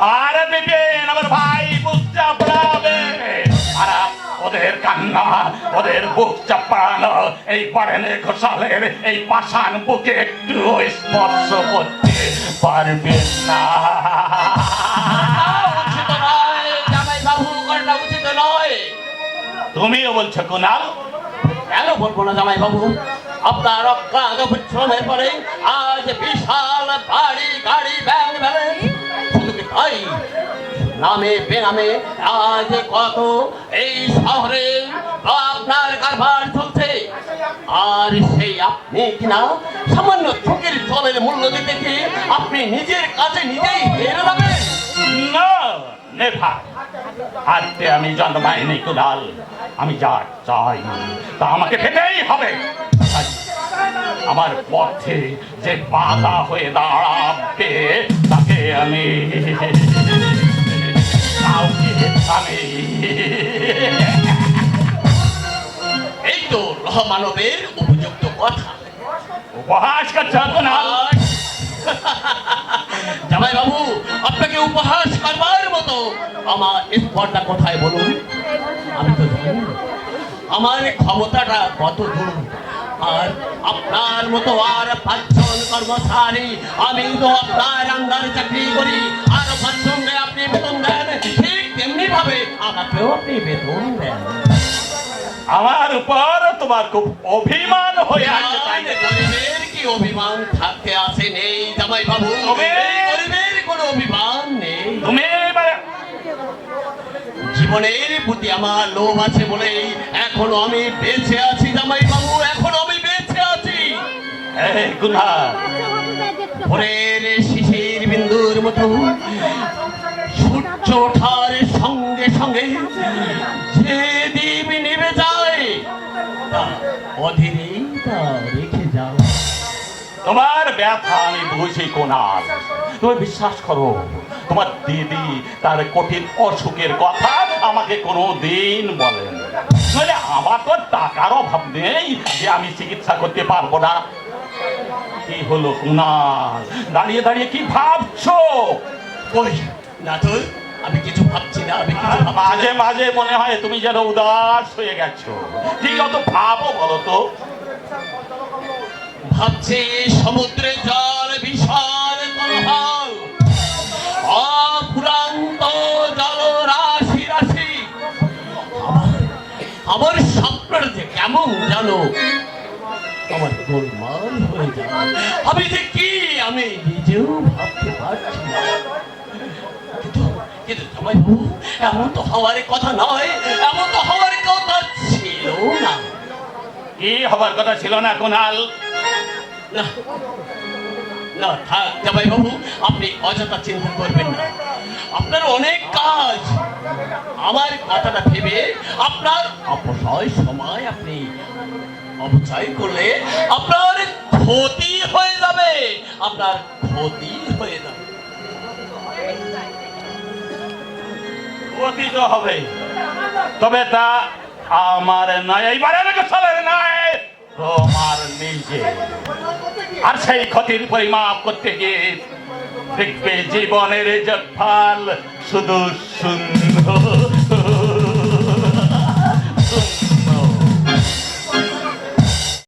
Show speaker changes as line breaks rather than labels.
আর বিপিন আমার ভাই বুক চাপড়াবে। আর ওদের কান্না ওদের বুক চাপড়ানো এই বারেনে ঘোষালের এই পাষাণ বুকে একটু স্পর্শ করতে পারবেন না।
জামাই বাবু করাটা উচিত নয়।
তুমিও বলছো কুনাল?
কেন বলব না জামাই বাবু আপনার অজ্ঞাত পরিশ্রমের পরে আজ বিশাল বাড়ি গাড়ি ব্যাংক ব্যালেন্স নামে বেনামে আজ কত এই শহরে আপনার কারবার চলছে? আর সেই আপনি কিনা সামান্য চোখের জলের মূল্য দিতে গিয়ে আপনি নিজের কাছে নিজেই হেরে যাবেন?
না নেভা আজকে আমি জন্মাইনি কুনাল আমি যা চাই, তা আমাকে পেতেই হবে। আমার পথে যে বাধা হয়ে দাঁড়াবে, তাকে আমি
এই তো রহমানবের উপযুক্ত কথা।
উপহাস করছ কুনাল
জামাই বাবু আপনাকে উপহাস করবার মতো আমার স্পর্ধা কোথায় বলুন? আমি তো জানি আমার ক্ষমতাটা কত দূর? আর আপনার মতো আর পাঁচজন কর্মচারী আমি তো আপনার আন্ডারে চাকরি করি। আর পাঁচজনকে আপনি বেতন দেন। তেমনি ভাবে আমাকেও আপনি বেতন দেন।
আমার উপর তোমার খুব অভিমান হয়ে আছে তাই
কি অভিমান? থাকতে নেই জামাই বাবু। গরিবের কোনো অভিমান নেই।
তুমি
জীবনের প্রতি আমার লোভ আছে বলেই এখনও আমি বেঁচে আছি জামাই বাবু এখনও আমি বেঁচে আছি। ভোরের শিশির বিন্দুর মতো সূর্য ওঠার যে দ্বীপ নেমে যায় অধীরেই
তোমার ব্যথা আমি বুঝি কোনাল, তুমি বিশ্বাস করো, তোমার দিদি তার কঠিন অসুখের কথা আমাকে কোনো দিন বলেন। নইলে আমার তো টাকার অভাব নেই যে আমি চিকিৎসা করতে পারব না। কি হলো কুনাল, দাঁড়িয়ে দাঁড়িয়ে কি ভাবছ?
ওই না তো আমি কিছু ভাবছি না আমি কিছু
মাঝে মাঝে মনে হয় তুমি যেন উদাস হয়ে গেছো। ঠিক অত ভাবো বলো তো।
ভাবছি সমুদ্রে জল বিশাল কলহল। অফুরান্ত জল রাশি। রাশি আমার স্বপ্নটা যে কেমন জানো আমার গোলমাল হয়ে যায় আমি যে কি আমি নিজেও ভাবতে পারছি বাবু এমন তো হওয়ার কথা নয় এমন তো হওয়ার কথা ছিল না।
কি হবার কথা ছিল না কুনাল?
না না থাক জামাই বাবু আপনি অযথা চিন্তা করবেন না। আপনার অনেক কাজ। আমার কথাটা ভেবে আপনার অপসয় সময় আপনি অপচয় করলে আপনার ক্ষতি হয়ে যাবে। আপনার ক্ষতি হয়ে যাবে।
অতীত হবে। তবে তা আমার নয়, এইবারে গোসালের নয়, তোমার নিজে। আর সেই ক্ষতির পরিমাপ করতে গিয়ে দেখবে জীবনের যোগফল শুধু শূন্য